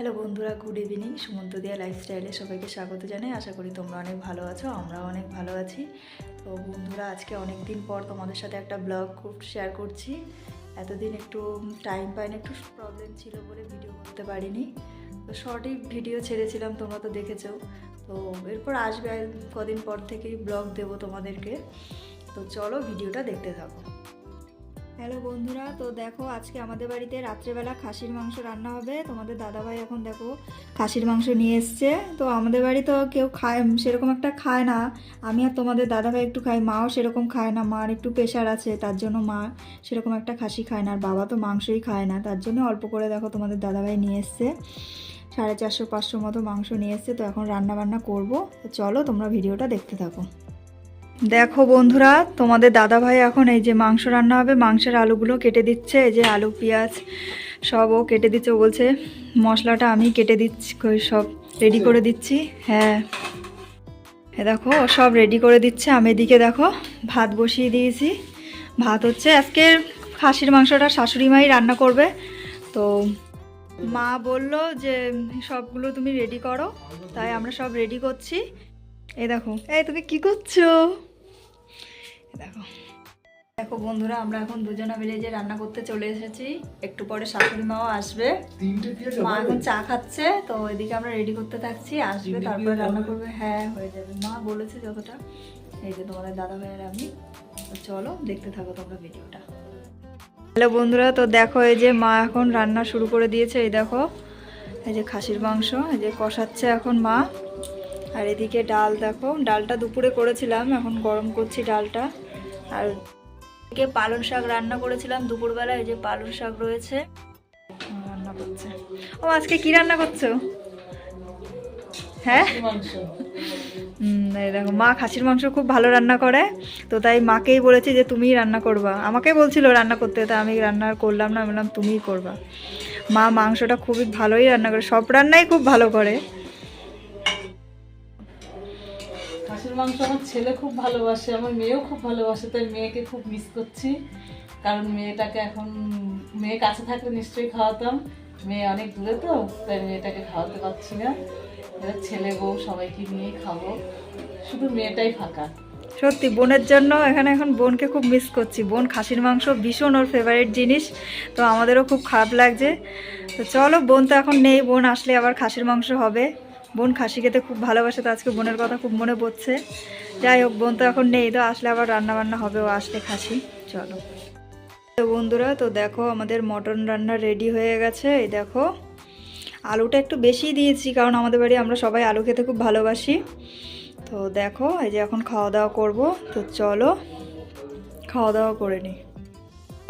Hello বন্ধুরা good evening Sumanta দিয়া লাইফস্টাইলে সবাইকে স্বাগত জানাই। আশা করি তোমরা অনেক ভালো আছো, আমরাও অনেক ভালো আছি। তো বন্ধুরা, আজকে অনেক দিন পর তোমাদের সাথে একটা ব্লগ শেয়ার করছি। এতদিন একটু টাইম পাইনি, একটু প্রবলেম ছিল বলে ভিডিও করতে পারিনি। তো শর্টই ভিডিও ছেড়েছিলাম, তোমরা তো দেখেছ। তো এরপর আসবে, কদিন পর থেকেই ব্লগ দেবো তোমাদেরকে। তো চলো ভিডিওটা দেখতে থাকো। হ্যালো বন্ধুরা, তো দেখো আজকে আমাদের বাড়িতে রাত্রেবেলা খাসির মাংস রান্না হবে। তোমাদের দাদাভাই এখন দেখো খাসির মাংস নিয়ে এসছে। তো আমাদের বাড়ি তো কেউ খায় সেরকম একটা খায় না। আমি আর তোমাদের দাদাভাই একটু খাই, মাও সেরকম খায় না। মার একটু প্রেশার আছে, তার জন্য মা সেরকম একটা খাসি খায় না। আর বাবা তো মাংসই খায় না, তার জন্য অল্প করে দেখো তোমাদের দাদাভাই নিয়ে এসছে। সাড়ে চারশো পাঁচশো মতো মাংস নিয়ে এসছে, তো এখন রান্না বান্না করব। তো চলো তোমরা ভিডিওটা দেখতে থাকো। দেখো বন্ধুরা তোমাদের দাদা ভাই এখন এই যে মাংস রান্না হবে মাংসের আলুগুলো কেটে দিচ্ছে এই যে আলু পেঁয়াজ সব ও কেটে দিচ্ছে ও বলছে মশলাটা আমি কেটে দিচ্ছি সব রেডি করে দিচ্ছি হ্যাঁ। এ দেখো ও সব রেডি করে দিচ্ছে আমি এদিকে দেখো ভাত বসিয়ে দিয়েছি ভাত হচ্ছে আজকে খাসির মাংসটা শাশুড়ি মাই রান্না করবে তো মা বলল যে সবগুলো তুমি রেডি করো তাই আমরা সব রেডি করছি এই দেখো এই তুমি কি করছ? দেখো। দেখো বন্ধুরা আমরা এখন দুজনে মিলে যে রান্না করতে চলে এসেছি একটু পরে শাশুড়ি মাও আসবে। মা এখন চা খাচ্ছে তো এদিকে আমরা রেডি করতে থাকছি আসবে তারপরে রান্না করবে। হ্যাঁ হয়ে যাবে। মা বলেছে যতটা। এই যে তোমাদের দাদা ভাইয়ের আমি। চলো দেখতে থাকো তোমরা ভিডিওটা। হ্যালো বন্ধুরা তো দেখো এই যে মা এখন রান্না শুরু করে দিয়েছে এই দেখো। এই যে খাসির মাংস এই যে কষাচ্ছে এখন মা। আর এদিকে ডাল দেখো। ডালটা দুপুরে করেছিলাম এখন গরম করছি ডালটা। আর এদিকে পালং শাক রান্না করেছিলাম দুপুরবেলা এই যে পালং শাক রয়েছে। রান্না করছে। ও আজকে কি রান্না করছ? হ্যাঁ? দেখো মা খাসির মাংস খুব ভালো রান্না করে তো তাই মাকেই বলেছি যে তুমিই রান্না করবা। আমাকে বলছিল রান্না করতে তা আমি রান্না করলাম না বললাম তুমিই করবা। মা মাংসটা খুবই ভালোই রান্না করে সব রান্নাই খুব ভালো করে। খাসির মাংস আমার ছেলে খুব ভালোবাসে, আমার মেয়েও খুব ভালোবাসে, তাই মেয়েকে খুব মিস করছি। কারণ মেয়েটাকে এখন, মেয়ে কাছে থাকলে নিশ্চয়ই খাওয়াতাম। মেয়ে অনেক দূরে তো, তাই মেয়েটাকে খাওয়াতে পারছি না। এবার ছেলে, বউ সবাইকে নিয়ে খাব। শুধু মেয়েটাই ফাঁকা। সত্যি, বোনের জন্য এখানে এখন বোনকে খুব মিস করছি। বোন খাসির মাংস ভীষণ ওর ফেভারিট জিনিস, তো আমাদেরও খুব খারাপ লাগছে। তো চলো, বোন তো এখন নেই, বোন আসলে আবার খাসির মাংস হবে। বোন খাসি খেতে খুব ভালোবাসে, তো আজকে বোনের কথা খুব মনে পড়ছে। যাই হোক, বোন তো এখন নেই, তো আসলে আবার রান্না বান্না হবে, ও আসলে খাসি। চলো। তো বন্ধুরা, তো দেখো আমাদের মটন রান্না রেডি হয়ে গেছে, এই দেখো। আলুটা একটু বেশি দিয়েছি, কারণ আমাদের বাড়ি আমরা সবাই আলু খেতে খুব ভালোবাসি। তো দেখো, এই যে এখন খাওয়া দাওয়া করব, তো চলো, খাওয়া দাওয়া করে নিই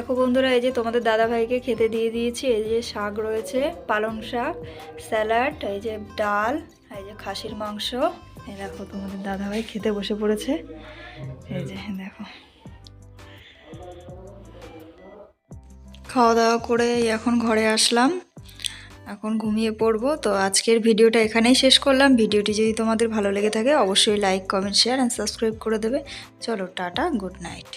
দেখো বন্ধুরা, এই যে তোমাদের দাদা ভাইকে খেতে দিয়ে দিয়েছি। এই যে শাক রয়েছে, পালং শাক, স্যালাড, এই যে ডাল, এই যে খাসির মাংস। এই দেখো তোমাদের দাদা ভাই খেতে বসে পড়েছে। এই যে, দেখো। খাওয়া দাওয়া করে এখন ঘরে আসলাম। এখন ঘুমিয়ে পড়ব। তো আজকের ভিডিওটা এখানেই শেষ করলাম। ভিডিওটি যদি তোমাদের ভালো লেগে থাকে, অবশ্যই like comment share and subscribe করে দেবে। চলো, টাটা গুড নাইট